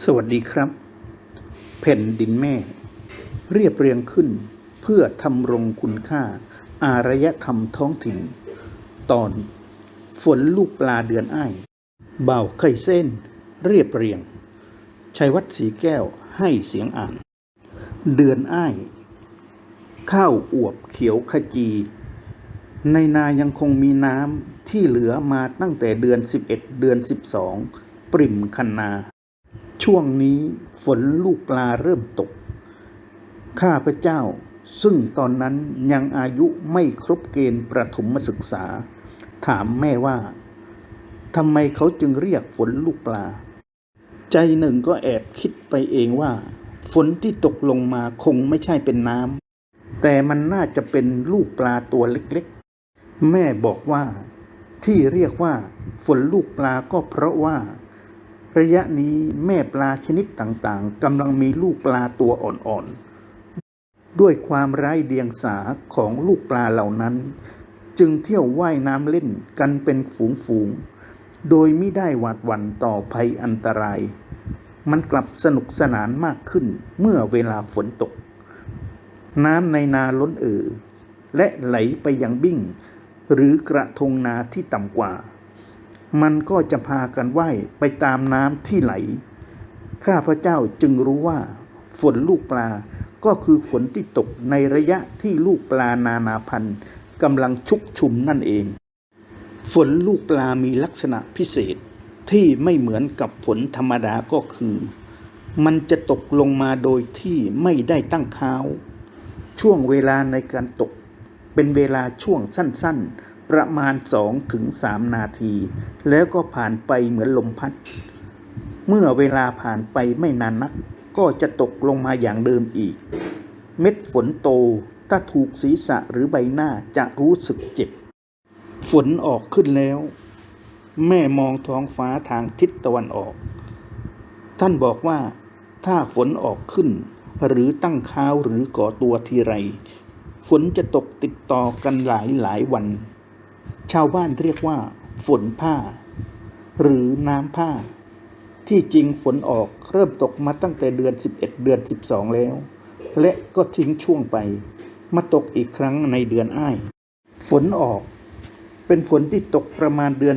สวัสดีครับ แผ่นดินแม่ เรียบเรียงขึ้น เพื่อทำรงคุณค่า อารยธรรมท้องถิ่น ตอน ฝนลูกปลาเดือนอ้ายบ่าไข่เส้น เรียบเรียงชัยวัฒน์สีแก้วให้เสียงอ่าน เดือนอ้าย ข้าวอวบเขียวขจี ในนายังคงมีน้ำที่เหลือมาตั้งแต่เดือน 11 เดือน 12 ปริ่มคันนา ช่วงนี้ฝนลูกปลาเริ่มตก ข้าพเจ้าซึ่งตอนนั้นยังอายุไม่ครบเกณฑ์ประถมศึกษา ถามแม่ว่าทำไมเขาจึงเรียกฝนลูกปลา ใจหนึ่งก็แอบคิดไปเองว่า ฝนที่ตกลงมาคงไม่ใช่เป็นน้ำแต่มันน่าจะเป็นลูกปลาตัวเล็กๆ แม่บอกว่า ที่เรียกว่า ฝนลูกปลาก็เพราะว่า ระยะนี้แม่ปลาชนิดต่างๆกำลังมีลูกปลาตัวอ่อนๆ ด้วยความไร้เดียงสาของลูกปลาเหล่านั้น จึงเที่ยวว่ายน้ำเล่นกันเป็นฝูงๆ โดยไม่ได้หวาดหวั่นต่อภัยอันตราย มันกลับสนุกสนานมากขึ้นเมื่อเวลาฝนตก น้ำในนาล้นเอ่อและไหลไปยังบิ้งหรือกระทงนาที่ต่ำกว่า มันก็จะพากันว่ายไปตามน้ำที่ไหล ข้าพระเจ้าจึงรู้ว่า ฝนลูกปลาก็คือฝนที่ตกในระยะที่ลูกปลานานาพันธุ์กำลังชุกชุมนั่นเอง ฝนลูกปลามีลักษณะพิเศษที่ไม่เหมือนกับฝนธรรมดาก็คือ มันจะตกลงมาโดยที่ไม่ได้ตั้งค้าวช่วงเวลาในการตกเป็นเวลาช่วงสั้นๆ ประมาณ 2-3 นาที แล้วก็ผ่านไปเหมือนลมพัด เมื่อเวลาผ่านไปไม่นานนัก ก็จะตกลงมาอย่างเดิมอีก เม็ดฝนโตถ้าถูกศีรษะหรือใบหน้าจะรู้สึกเจ็บ ฝนออกขึ้นแล้ว แม่มองท้องฟ้าทางทิศตะวันออก ท่านบอกว่าถ้าฝนออกขึ้น หรือตั้งค้าวหรือก่อตัวทีไร ฝนจะตกติดต่อกันหลายหลายวัน ชาวบ้านเรียกว่า ฝนผ้า หรือน้ำผ้า ที่จริงฝนออกเริ่มตกมาตั้งแต่เดือน 11 เดือน 12 แล้ว และก็ทิ้งช่วงไป มาตกอีกครั้งในเดือนอ้าย ฝนออก เป็นฝนที่ตกประมาณเดือน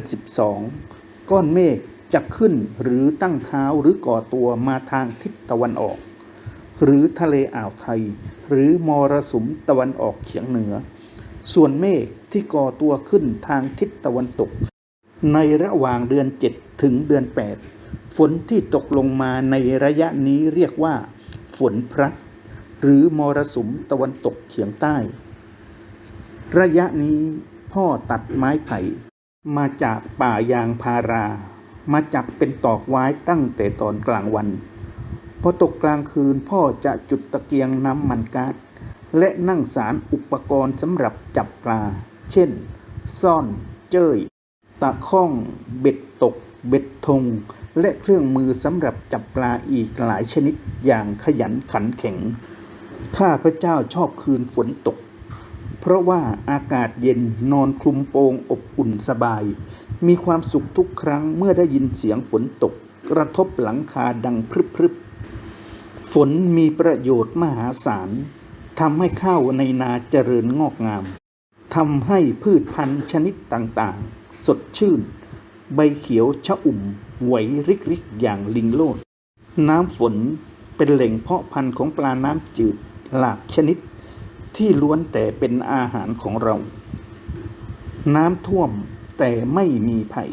12 ก้อนเมฆจะขึ้นหรือตั้งค้าหรือก่อตัวมาทางทิศตะวันออก หรือทะเลอ่าวไทย หรือมรสุมตะวันออกเฉียงเหนือ ส่วนเมฆที่ก่อตัวขึ้นทางทิศตะวันตก ในระหว่างเดือน 7 ถึงเดือน 8 ฝนที่ตกลงมาในระยะนี้เรียกว่า ฝนพระหรือมรสุมตะวันตกเฉียงใต้ ระยะนี้พ่อตัดไม้ไผ่ มาจากป่ายางพารา มาจากเป็นตอกไว้ตั้งแต่ตอนกลางวัน พอตกกลางคืนพ่อจะจุดตะเกียงน้ำมันก๊าซ และนั่งสารอุปกรณ์สำหรับจับปลา เช่น ซ่อน เจ้ย ตะข้อง เบ็ดตก เบ็ดทงและเครื่องมือสำหรับจับปลาอีกหลายชนิดอย่างขยันขันแข็ง ข้าพระเจ้าชอบคืนฝนตก เพราะว่าอากาศเย็นนอนคลุมโปงอบอุ่นสบาย มีความสุขทุกครั้งเมื่อได้ยินเสียงฝนตก กระทบหลังคาดังพรึบพรึบฝนมีประโยชน์มหาศาล ทำให้ข้าวในนาเจริญงอกงามทำให้พืชพันธุ์ชนิดต่างๆ สดชื่น ใบเขียวชะอุ่มไหวริกริกอย่างลิงโลด น้ำฝนเป็นแหล่งเพาะพันธุ์ของปลาน้ำจืดหลากชนิด ที่ล้วนแต่เป็นอาหารของเรา น้ำท่วมแต่ไม่มีภัย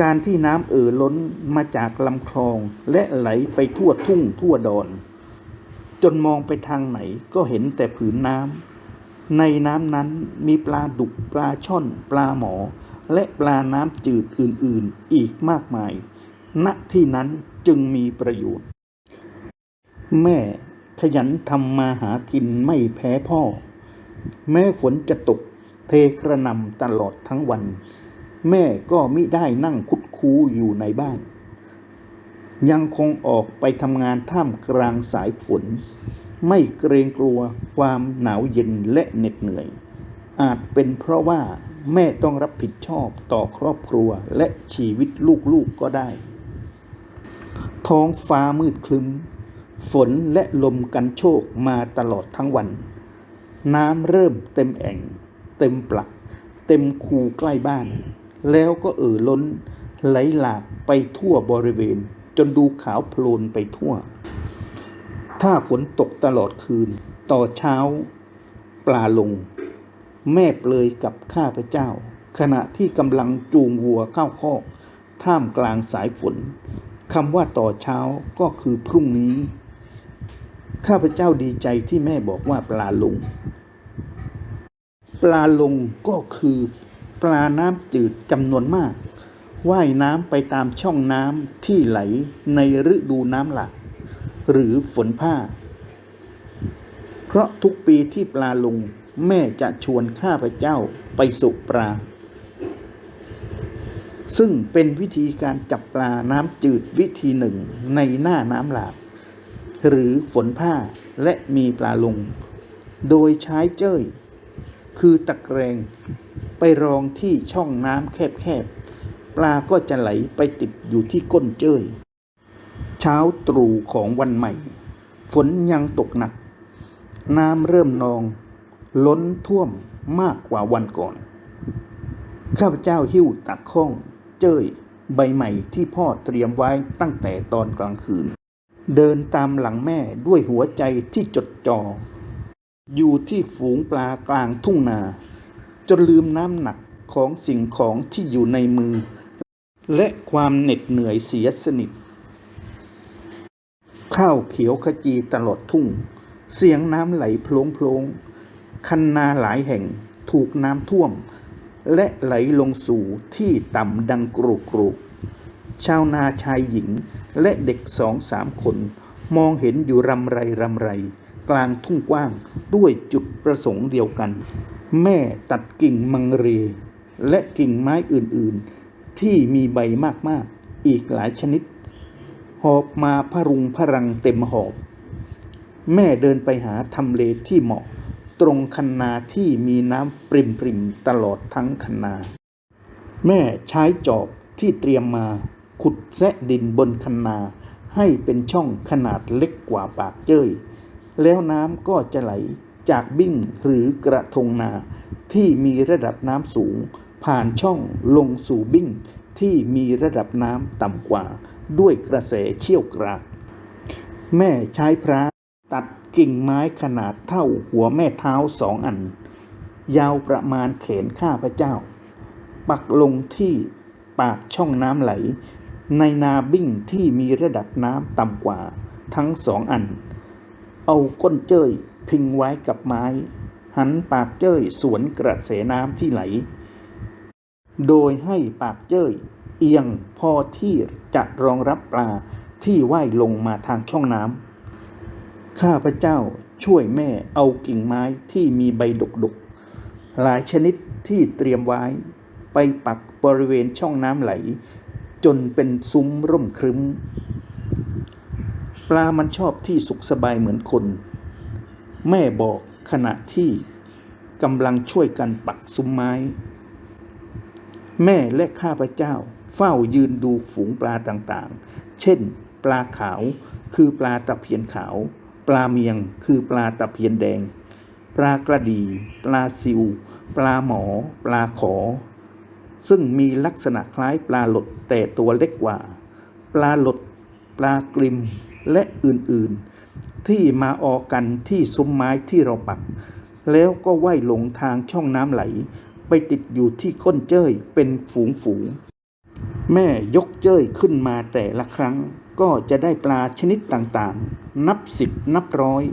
การที่น้ำเอ่อล้นมาจากลำคลองและไหลไปทั่วทุ่งทั่วดอน จนมองไปทางไหนก็เห็นแต่ผืนน้ำในน้ำนั้นมีปลาดุกปลาช่อน ปลาหมอ และปลาน้ำจืดอื่นๆอีกมากมาย ณที่นั้นจึงมีประโยชน์ แม่ขยันทำมาหากินไม่แพ้พ่อ แม้ฝนจะตกเทกระนำตลอดทั้งวัน แม่ก็มิได้นั่งคุดคูอยู่ในบ้าน ยังคงออกไปทำงานท่ามกลางสายฝน ไม่เกรงกลัวความหนาวเย็นและเหน็ดเหนื่อย อาจเป็นเพราะว่าแม่ต้องรับผิดชอบต่อครอบครัวและชีวิตลูกๆกก็ได้ ท้องฟ้ามืดคลึ้ม ฝนและลมกันโชกมาตลอดทั้งวัน น้ำเริ่มเต็มแอ่ง เต็มปลัก เต็มคูใกล้บ้าน แล้วก็เอ่อล้นไหลหลากไปทั่วบริเวณ จนดูขาวโพลนไปทั่ว ถ้าฝนตกตลอดคืน ต่อเช้า ปลาลง แม่เปลยกับข้าพเจ้า ขณะที่กำลังจูงวัวเข้าคอก ท่ามกลางสายฝนคำว่าต่อเช้าก็คือพรุ่งนี้ ข้าพเจ้าดีใจที่แม่บอกว่าปลาลง ปลาลงก็คือ ปลาน้ำจืดจำนวนมาก ว่ายน้ำไปตามช่องน้ำที่ไหลในฤดูน้ำหลากหรือฝนผ้า เพราะทุกปีที่ปลาลงแม่จะชวนข้าพเจ้าไปสุกปลา ซึ่งเป็นวิธีการจับปลาน้ำจืดวิธีหนึ่งในหน้าน้ำหลากหรือฝนผ้าและมีปลาลง โดยใช้เจ้ย คือตะแกรงไปรองที่ช่องน้ำแคบๆ ลาก็จะไหลไปติดอยู่ที่ก้นเจ้ย เช้าตรู่ของวันใหม่ ฝนยังตกหนัก น้ำเริ่มนอง ล้นท่วมมากกว่าวันก่อน ข้าพเจ้าหิ้วตักข้อง เจ้ย ใบใหม่ที่พ่อเตรียมไว้ตั้งแต่ตอนกลางคืน เดินตามหลังแม่ด้วยหัวใจที่จดจ่ออยู่ที่ฝูงปลากลางทุ่งนา จนลืมน้ำหนักของสิ่งของที่อยู่ในมือ และความเหน็ดเหนื่อยเสียสนิท ข้าวเขียวขจีตลอดทุ่ง เสียงน้ำไหลโพลงโพลงคันนาหลายแห่งถูกน้ำท่วม และไหลลงสู่ที่ต่ำดังกรูกรูกชาวนาชายหญิงและเด็กสองสามคน มองเห็นอยู่รำไรรำไร กลางทุ่งกว้างด้วยจุดประสงค์เดียวกัน แม่ตัดกิ่งมังเร และกิ่งไม้อื่นๆ ที่มีใบมากๆ อีกหลายชนิด หอบมาพรุงพรังเต็มหอบ แม่เดินไปหาทำเลที่เหมาะ ตรงคันนาที่มีน้ำปริมปริมตลอดทั้งคันนา แม่ใช้จอบที่เตรียมมาขุดแซะดินบนคันนาให้เป็นช่องขนาดเล็กกว่าปากเจ้ย แล้วน้ำก็จะไหลจากบิ้งหรือกระทงนาที่มีระดับน้ำสูง ผ่านช่องลงสู่บิ้งที่มีระดับน้ำต่ำกว่า ด้วยกระแสเชี่ยวกราก แม่ใช้พระตัดกิ่งไม้ขนาดเท่าหัวแม่เท้าสองอัน ยาวประมาณแขนข้าพเจ้า ปักลงที่ปากช่องน้ำไหล ในนาบิ้งที่มีระดับน้ำต่ำกว่า ทั้งสองอัน เอาก้นเจ้ยพิงไว้กับไม้ หันปากเจ้ยสวนกระแสน้ำที่ไหล โดยให้ปากเจ้ยเอียงพอที่จะรองรับปลาที่ว่ายลงมาทางช่องน้ำข้าพเจ้าช่วยแม่เอากิ่งไม้ที่มีใบดกๆหลายชนิดที่เตรียมไว้ไปปักบริเวณช่องน้ำไหล จนเป็นซุ้มร่มครึ้ม ปลามันชอบที่สุขสบายเหมือนคน แม่บอกขณะที่กำลังช่วยกันปักซุ้มไม้ แม่และข้าพเจ้า เฝ้ายืนดูฝูงปลาต่างๆ เช่น ปลาขาวคือปลาตะเพียนขาว ปลาเมียงคือปลาตะเพียนแดง ปลากระดี ปลาซิว ปลาหมอ ปลาขอ ซึ่งมีลักษณะคล้ายปลาหลดแต่ตัวเล็กกว่า ปลาหลด ปลากริม และอื่นๆ ที่มาออกกันที่ซุ้มไม้ที่เราปัก แล้วก็ว่ายลงทางช่องน้ำไหล ไปติดอยู่ที่ก้นเจ้ยเป็นฝูงๆแม่ยกเจ้ยขึ้นมาแต่ละครั้ง ก็จะได้ปลาชนิดต่างๆ นับสิบนับร้อย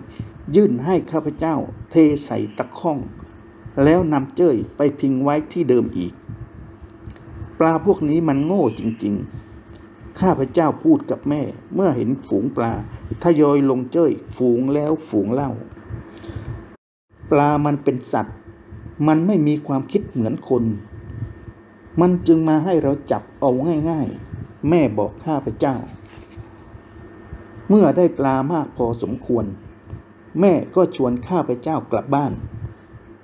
ยื่นให้ข้าพเจ้าเทใส่ตะข้อง แล้วนำเจ้ยไปพิงไว้ที่เดิมอีก ปลาพวกนี้มันโง่จริงๆ ข้าพเจ้าพูดกับแม่เมื่อเห็นฝูงปลาทยอยลงเจ้ยฝูงแล้วฝูงเล่า ปลามันเป็นสัตว์ มันไม่มีความคิดเหมือนคน มันจึงมาให้เราจับเอาง่ายๆ แม่บอกข้าพเจ้า เมื่อได้ปลามากพอสมควร แม่ก็ชวนข้าพเจ้ากลับบ้าน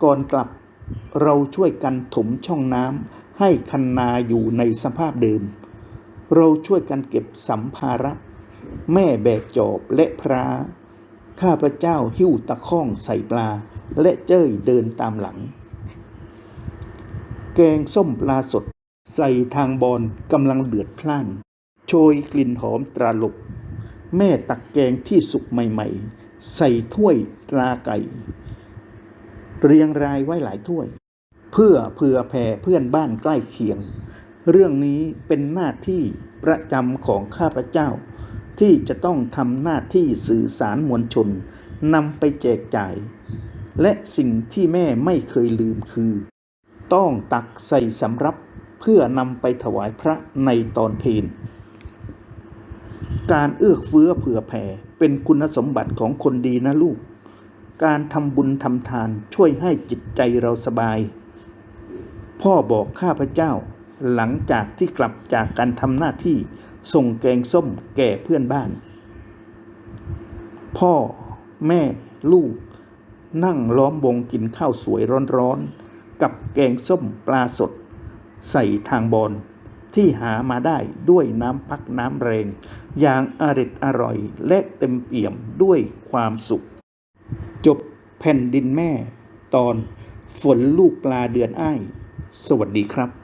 ก่อนกลับเราช่วยกันถมช่องน้ำให้คันนาอยู่ในสภาพเดิม เราช่วยกันเก็บสัมภาระ แม่แบกจอบและพระข้าพเจ้าหิ้วตะข้องใส่ปลาและเจ้ยเดินตามหลัง แกงส้มปลาสด ใส่ทางบอนกำลังเดือดพล่าน โชยกลิ่นหอมตราลบ แม่ตักแกงที่สุกใหม่ๆ ใส่ถ้วยตราไก่ เรียงรายไว้หลายถ้วย เพื่อเผื่อแผ่เพื่อนบ้านใกล้เคียง เรื่องนี้เป็นหน้าที่ประจำของข้าพเจ้า ที่จะต้องทำหน้าที่สื่อสารมวลชนนำไปแจกจ่าย และสิ่งที่แม่ไม่เคยลืมคือ ต้องตักใส่สำรับเพื่อนำไปถวายพระในตอนเพลการเอื้อเฟื้อเผื่อแผ่เป็นคุณสมบัติของคนดีนะลูก การทำบุญทำทานช่วยให้จิตใจเราสบาย พ่อบอกข้าพเจ้า หลังจากที่กลับจากการทำหน้าที่ส่งแกงส้มแก่เพื่อนบ้าน พ่อ แม่ ลูก นั่งล้อมวงกินข้าวสวยร้อนๆ กับแกงส้มปลาสด ใส่ทางบอนที่หามาได้ด้วยน้ำพักน้ำแรง อย่างอริดอร่อยและเต็มเปี่ยมด้วยความสุข จบแผ่นดินแม่ตอนฝนลูกปลาเดือนอ้าย สวัสดีครับ